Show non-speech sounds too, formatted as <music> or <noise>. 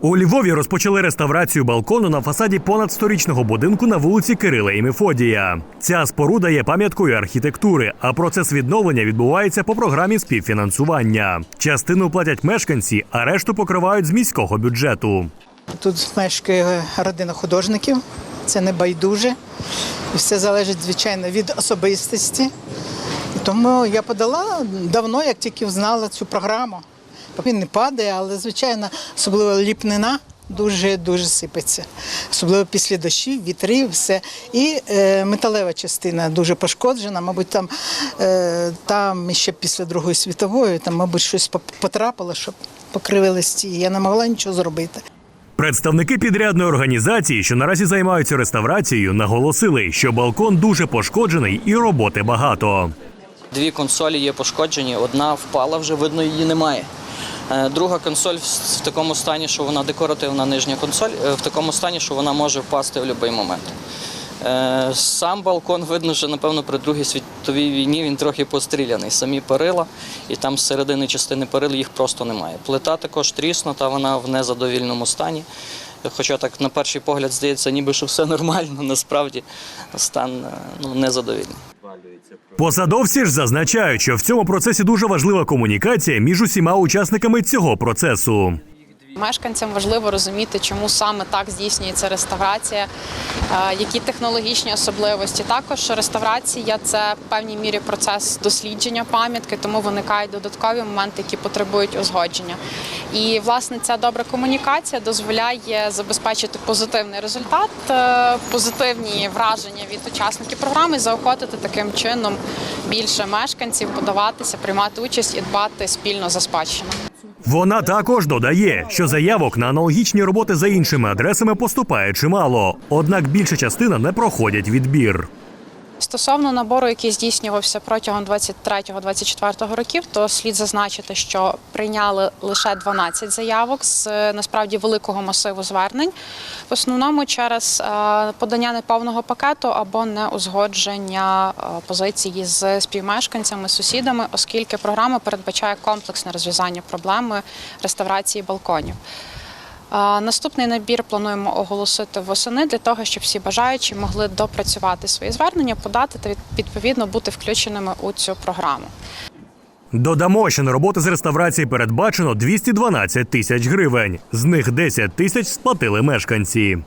У Львові розпочали реставрацію балкону на фасаді понад сторічного будинку на вулиці Кирила і Мефодія. Ця споруда є пам'яткою архітектури, а процес відновлення відбувається по програмі співфінансування. Частину платять мешканці, а решту покривають з міського бюджету. Тут мешкає родина художників, це не байдуже. І все залежить, звичайно, від особистості. Тому я подала давно, як тільки знала цю програму. Він не падає, але, звичайно, особливо ліпнина дуже-дуже сипеться. Особливо після дощів, вітрів, все. І е, металева частина дуже пошкоджена. Мабуть, там, е, там ще після Другої світової, там, мабуть, щось потрапило, щоб покривили стії. Я не могла нічого зробити. Представники підрядної організації, що наразі займаються реставрацією, наголосили, що балкон дуже пошкоджений і роботи багато. Дві консолі є пошкоджені, одна впала, вже видно, її немає. Е, Друга консоль в такому стані, що вона декоративна нижня консоль, е, в такому стані, що вона може впасти в будь-який момент. Е, Сам балкон видно, що напевно при Другій світовій війні він трохи постріляний. Самі перила, і там з середини частини перил їх просто немає. Плита також тріснута, вона в незадовільному стані. Хоча так на перший погляд здається, ніби що все нормально, <laughs> насправді стан ну, незадовільний. Посадовці ж зазначають, що в цьому процесі дуже важлива комунікація між усіма учасниками цього процесу. Мешканцям важливо розуміти, чому саме так здійснюється реставрація, е, які технологічні особливості. Також реставрація це в певній мірі процес дослідження пам'ятки, тому виникають додаткові моменти, які потребують узгодження. І власне ця добра комунікація дозволяє забезпечити позитивний результат, е, позитивні враження від учасників програми, заохотити таким чином більше мешканців подаватися, приймати участь і дбати спільно за спадщину. Вона також додає, що заявок на аналогічні роботи за іншими адресами поступає чимало, однак більша частина не проходять відбір. Стосовно набору, який здійснювався протягом 23-24 років, то слід зазначити, що прийняли лише 12 заявок з е, насправді великого масиву звернень, в основному через е, подання неповного пакету або неузгодження е, позиції з співмешканцями, сусідами, оскільки програма передбачає комплексне розв'язання проблеми реставрації балконів. Наступний набір плануємо оголосити восени для того, щоб всі бажаючі могли допрацювати свої звернення, подати та відповідно бути включеними у цю програму. Додамо, що на роботи з реставрації передбачено 212 тисяч гривень. З них 10 тисяч сплатили мешканці.